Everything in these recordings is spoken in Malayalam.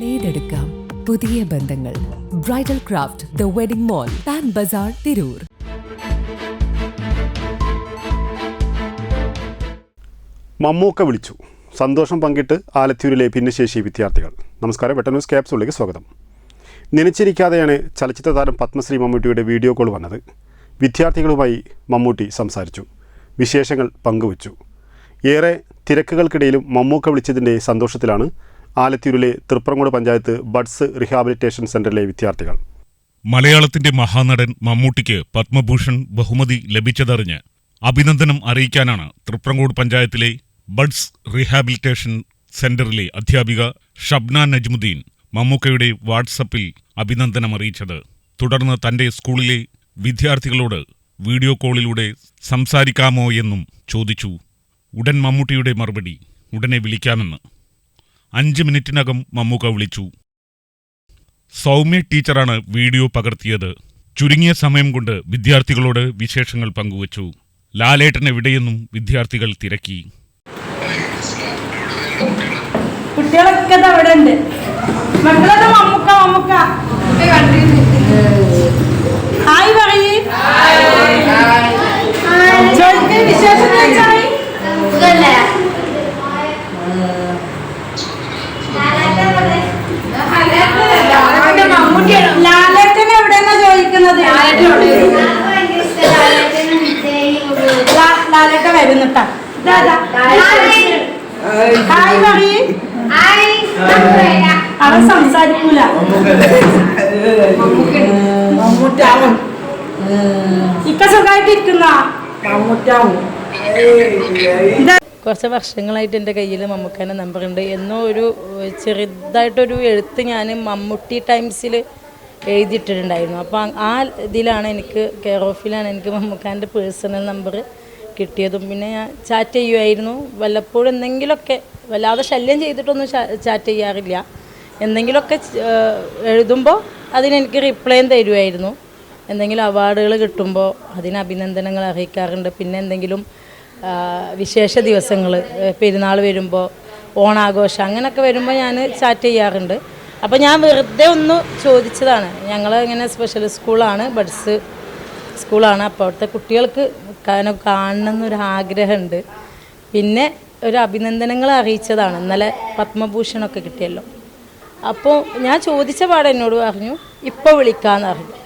നെയ്തെടുക്കാം പുതിയ ബന്ധങ്ങൾ. Bridal craft the wedding mall Pan Bazar Tirur Mammookka വിളിച്ചു. സന്തോഷം പങ്കിട്ട് ആലത്തൂരിലെ ഭിന്നശേഷി വിദ്യാർത്ഥികൾ. നമസ്കാരം വെട്ട ന്യൂസ് ക്യാപ്സുകളിലേക്ക് സ്വാഗതം. നനച്ചിരിക്കാതെയാണ് ചലച്ചിത്ര താരം പത്മശ്രീ മമ്മൂട്ടിയുടെ വീഡിയോ കോൾ വന്നത്. വിദ്യാർത്ഥികളുമായി മമ്മൂട്ടി സംസാരിച്ചു. വിശേഷങ്ങൾ പങ്കുവച്ചു. ഏറെ തിരക്കുകൾക്കിടയിലും മമ്മൂക്ക വിളിച്ചതിന്റെ സന്തോഷത്തിലാണ് ആലത്തൂരിലെ തൃപ്രങ്ങോട് പഞ്ചായത്ത് ബഡ്സ് റിഹാബിലിറ്റേഷൻ സെന്ററിലെ വിദ്യാർത്ഥികൾ. മലയാളത്തിന്റെ മഹാനടൻ മമ്മൂട്ടിക്ക് പത്മഭൂഷൺ ബഹുമതി ലഭിച്ചതറിഞ്ഞ് അഭിനന്ദനം അറിയിക്കാനാണ് തൃപ്രംകോട് പഞ്ചായത്തിലെ ബഡ്സ് റീഹാബിലിറ്റേഷൻ സെന്ററിലെ അധ്യാപിക ഷബ്ന നജ്മുദ്ദീൻ മമ്മൂക്കയുടെ വാട്സപ്പിൽ അഭിനന്ദനം അറിയിച്ചത്. തുടർന്ന് തന്റെ സ്കൂളിലെ വിദ്യാർത്ഥികളോട് വീഡിയോ കോളിലൂടെ സംസാരിക്കാമോ എന്നും ചോദിച്ചു. ഉടൻ മമ്മൂട്ടിയുടെ മറുപടി ഉടനെ വിളിക്കാമെന്ന് അഞ്ച് മിനിറ്റിനകം മമ്മൂക്ക വിളിച്ചു. സൗമ്യ ടീച്ചറാണ് വീഡിയോ പകർത്തിയത്. ചുരുങ്ങിയ സമയം കൊണ്ട് വിദ്യാർത്ഥികളോട് വിശേഷങ്ങൾ പങ്കുവച്ചു. ലാലേട്ടൻ എവിടെയെന്നും വിദ്യാർത്ഥികൾ തിരക്കി. കുട്ടികളൊക്കെ അവിടെ ഉണ്ട് മക്കളൊക്കെ മമ്മുക്ക മമ്മുക്ക ഹായ് പറയ് ചോദിക്ക് വിശേഷം ചോദിച്ചായി ലാലേട്ടൻ എവിടെന്നാ വരുന്നിട്ടാ ഹായ്. പറയ് അവൻ സംസാരിക്കൂല. മമ്മൂറ്റാവും ഇക്ക സുഖമായിട്ടിരിക്കുന്ന മമ്മൂറ്റാവും കുറച്ച് വർഷങ്ങളായിട്ട് എന്റെ കയ്യിൽ മമ്മൂക്കാന്റെ നമ്പറുണ്ട് എന്നോ ഒരു ചെറുതായിട്ടൊരു എഴുത്ത് ഞാൻ മമ്മൂട്ടി ടൈംസിൽ എഴുതിയിട്ടിട്ടുണ്ടായിരുന്നു. അപ്പോൾ ആ ഇതിലാണ് എനിക്ക് കെയർ ഓഫിലാണ് എനിക്ക് മമ്മൂക്കാന്റെ പേഴ്സണൽ നമ്പർ കിട്ടിയതും. പിന്നെ ഞാൻ ചാറ്റ് ചെയ്യുമായിരുന്നു വല്ലപ്പോഴും എന്തെങ്കിലുമൊക്കെ വല്ലാതെ ശല്യം ചെയ്തിട്ടൊന്നും ചാറ്റ് ചെയ്യാറില്ല. എന്തെങ്കിലുമൊക്കെ എഴുതുമ്പോൾ അതിനെനിക്ക് റിപ്ലൈയും തരുമായിരുന്നു എന്തെങ്കിലും അവാർഡുകൾ കിട്ടുമ്പോൾ അതിന് അഭിനന്ദനങ്ങൾ അറിയിക്കാറുണ്ട്. പിന്നെ എന്തെങ്കിലും വിശേഷ ദിവസങ്ങൾ പെരുന്നാൾ വരുമ്പോൾ ഓണാഘോഷം അങ്ങനെയൊക്കെ വരുമ്പോൾ ഞാൻ ചാറ്റ് ചെയ്യാറുണ്ട്. അപ്പോൾ ഞാൻ വെറുതെ ഒന്ന് ചോദിച്ചതാണ്. ഞങ്ങൾ ഇങ്ങനെ സ്പെഷ്യൽ സ്കൂളാണ് ബഡ്സ് സ്കൂളാണ് അപ്പോൾ അവിടുത്തെ കുട്ടികൾക്ക് കാണണം എന്നൊരു ആഗ്രഹമുണ്ട്. പിന്നെ ഒരു അഭിനന്ദനങ്ങൾ അറിയിച്ചതാണ്. ഇന്നലെ പത്മഭൂഷണൊക്കെ കിട്ടിയല്ലോ. അപ്പോൾ ഞാൻ ചോദിച്ച പാടെ എന്നോട് പറഞ്ഞു ഇപ്പോൾ വിളിക്കാമെന്ന് പറഞ്ഞു.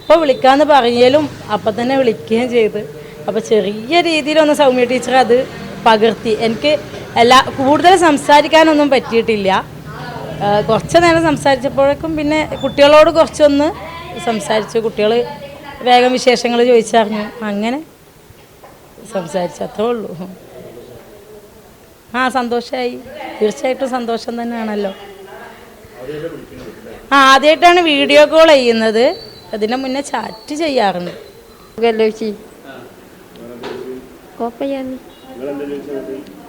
ഇപ്പോൾ വിളിക്കാമെന്ന് പറഞ്ഞാലും അപ്പം തന്നെ വിളിക്കുകയും ചെയ്ത്. അപ്പോൾ ചെറിയ രീതിയിലൊന്ന് സൗമ്യ ടീച്ചർ അത് പകർത്തി. എനിക്ക് എല്ലാ കൂടുതൽ സംസാരിക്കാനൊന്നും പറ്റിയിട്ടില്ല. കുറച്ച് നേരം സംസാരിച്ചപ്പോഴേക്കും പിന്നെ കുട്ടികളോട് കുറച്ചൊന്ന് സംസാരിച്ചു. കുട്ടികൾ വേഗം വിശേഷങ്ങൾ ചോദിച്ചറിഞ്ഞു. അങ്ങനെ സംസാരിച്ചു. അത്രേ ഉള്ളൂ. ആ സന്തോഷമായി തീർച്ചയായിട്ടും സന്തോഷം തന്നെയാണല്ലോ. ആ ആദ്യമായിട്ടാണ് വീഡിയോ കോൾ ചെയ്യുന്നത്. അതിന് മുന്നേ ചാറ്റ് ചെയ്യാറുണ്ട്.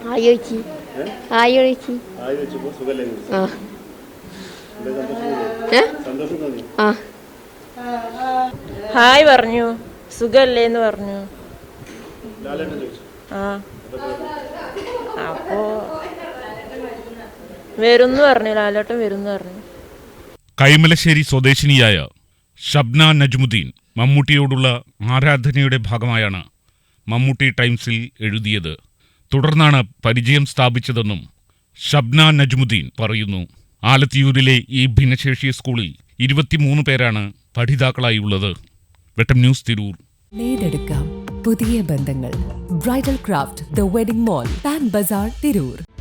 സുഖല്ലോച്ചി കോപ്പയ്യാന്ന് ആയോച്ചി ആയോച്ചി ആ. ഏ? ആ. ഹായ് പറഞ്ഞു. സുഖല്ലേ എന്ന് പറഞ്ഞു ആ. അപ്പോ വരുന്നു പറഞ്ഞു. ലാലോട്ടം വരുന്നു പറഞ്ഞു. കൈമലശ്ശേരി സ്വദേശിനിയായ ഷബ്ന നജ്മുദ്ദീൻ മമ്മൂട്ടിയോടുള്ള ആരാധനയുടെ ഭാഗമായാണ് മമ്മൂട്ടി ടൈംസിൽ എഴുതിയത്. തുടർന്നാണ് പരിചയം സ്ഥാപിച്ചതെന്നും ഷബ്ന നജ്മുദ്ദീൻ പറയുന്നു. ആലത്തിയൂരിലെ ഈ ഭിന്നശേഷി സ്കൂളിൽ ഇരുപത്തിമൂന്ന് പേരാണ് പഠിതാക്കളായി ഉള്ളത് വെട്ടം ന്യൂസ് തിരൂർ. പുതിയ ബന്ധങ്ങൾ. Bridal craft the wedding mall Pan Bazar Tirur.